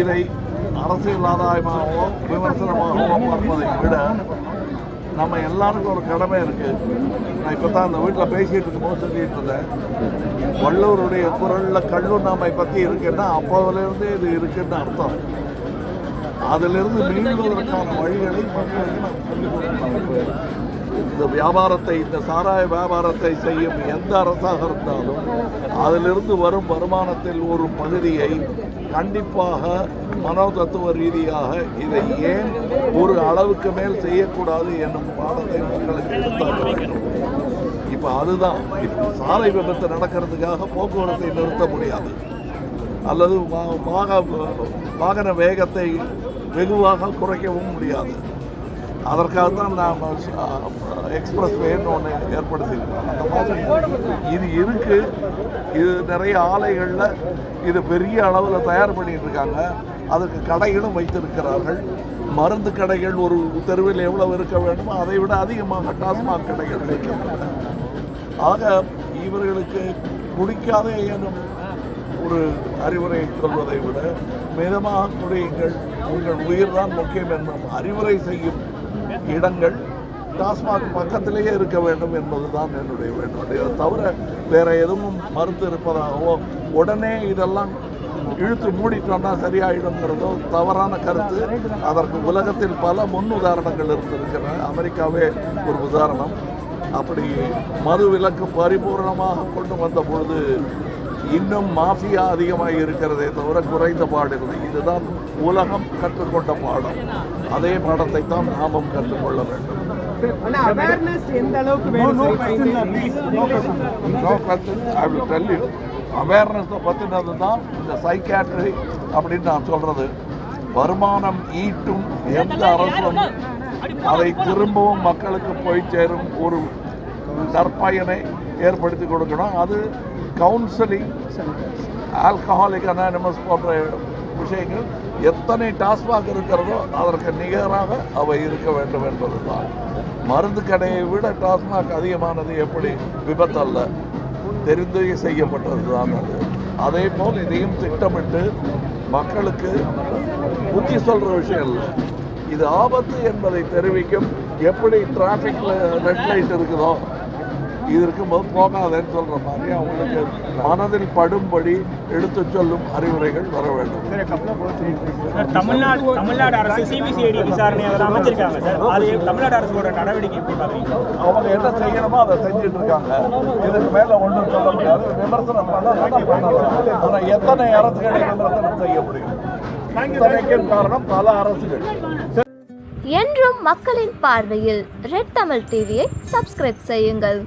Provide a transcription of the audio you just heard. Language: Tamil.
இதை அரசியல் ஆதாயமாகவோ விமர்சனமாகவோ பார்ப்பதை விட நம்ம எல்லாருக்கும் ஒரு கடமை இருக்குது நான் இப்போ தான் அந்த வீட்டில் பேசிகிட்டு இருக்கும்போது சொல்லிட்டு இருந்தேன். வள்ளுவருடைய குரலில் கல்லுண்ணாமை பற்றி இருக்குன்னா அப்போதுலேருந்து இது இருக்குன்னு அர்த்தம். அதிலிருந்து மீள்வதற்கான வழிகளை மக்களுக்கு நான் சொல்லிக் கொடுக்கணும். இந்த வியாபாரத்தை இந்த சாராய வியாபாரத்தை செய்யும் எந்த அரசாக இருந்தாலும் அதிலிருந்து வரும் வருமானத்தில் ஒரு பகுதியை கண்டிப்பாக மனோதத்துவ ரீதியாக இதை ஏன் ஒரு அளவுக்கு மேல் செய்யக்கூடாது என்னும் பாடத்தை மக்களுக்கு எடுத்தாக வேண்டும். இப்போ அதுதான். இப்போ சாலை விபத்து நடக்கிறதுக்காக போக்குவரத்தை நிறுத்த முடியாது. அல்லது வாக வாகன வேகத்தை வெகுவாக குறைக்கவும் முடியாது. அதற்காக தான் நான் எக்ஸ்பிரஸ் வேன்னு ஒன்று ஏற்படுத்தியிருக்கோம் அந்த மாதிரி இது இருக்குது இது நிறைய ஆலைகளில் இது பெரிய அளவில் தயார் பண்ணிகிட்டு இருக்காங்க அதுக்கு கடைகளும் வைத்திருக்கிறார்கள். மருந்து கடைகள் ஒரு தெருவில் எவ்வளவு இருக்க வேண்டுமோ அதை விட அதிகமாக டாஸ்மாக் கடைகள் இருக்கின்றன ஆக இவர்களுக்கு குடிக்காதே எனும் ஒரு அறிவுரை சொல்வதை விட மிதமாக குடியுங்கள். உங்கள் உயிர் தான் முக்கியம் என்னும் அறிவுரை செய்யும் இடங்கள் டாஸ்மாக் பக்கத்திலேயே இருக்க வேண்டும் என்பதுதான் என்னுடைய வேண்டுகோள். இதை தவிர வேற எதுவும் மறுத்து இருப்பதாகவோ உடனே இதெல்லாம் இழுத்து மூடிட்டோம்னா சரியாயிடுங்கிறதோ தவறான கருத்து. அதற்கு உலகத்தில் பல முன் உதாரணங்கள் இருந்திருக்கின்றன. அமெரிக்காவே ஒரு உதாரணம். அப்படி மது விலக்கு பரிபூர்ணமாக கொண்டு வந்த பொழுது இன்னும் மாஃபியா அதிகமாக இருக்கிறதே தவிர குறைந்த பாடில்லை இதுதான் உலகம் கற்றுக்கொண்ட பாடம். அதே பாடத்தை தான் நாமும் கற்றுக்கொள்ள வேண்டும். அவேர்னஸ் பற்றினது தான் இந்த சைக்காட்ரி அப்படின்னு நான் சொல்கிறது வருமானம் ஈட்டும் எந்த அரசும் அதை திரும்பவும் மக்களுக்கு போய் சேரும் ஒரு நற்பயனை ஏற்படுத்தி கொடுக்கணும். அது கவுன்சிலிங் ஆல்கஹாலிக் அனானிமஸ் போன்ற விஷயங்கள் எத்தனை டாஸ்மாக் இருக்கிறதோ அதற்கு நிகராக அவை இருக்க வேண்டும் என்பதுதான். மருந்து கடையை விட டாஸ்மாக் அதிகமானது எப்படி? விபத்தல்ல. தெரிந்து செய்யப்பட்டது தான் அது. அதே போல் இதையும் திட்டமிட்டு மக்களுக்கு புத்தி சொல்கிற விஷயம் இல்லை. இது ஆபத்து என்பதை தெரிவிக்கும் எப்படி டிராஃபிக்கில் ரெட் லைட் இருக்குதோ இது இருக்கும்போது போகாதேன்னு சொல்கிற மாதிரி அவங்களுக்கு மனதில் படும்படி எடுத்து சொல்லும் அறிவுரைகள் வர வேண்டும். தமிழ்நாடு தமிழ்நாடு அரசு சிபிசிஐடி விசாரணை அமைச்சிருக்காங்க சார். அது தமிழ்நாடு அரசோட நடவடிக்கை அவங்க என்ன செய்யணுமோ அதை செஞ்சுட்டு இருக்காங்க. இதுக்கு மேல ஒன்றும் சொல்ல முடியாது. விமர்சனம் பண்ணலாம் பண்ணலாம். ஆனால் எத்தனை அரசுகளை விமர்சனம் செய்ய முடியும்? காரணம் பல அரசுகள். என்றும் மக்களின் பார்வையில் ரெட் தமிழ் டிவியை சப்ஸ்கிரைப் செய்யுங்கள்.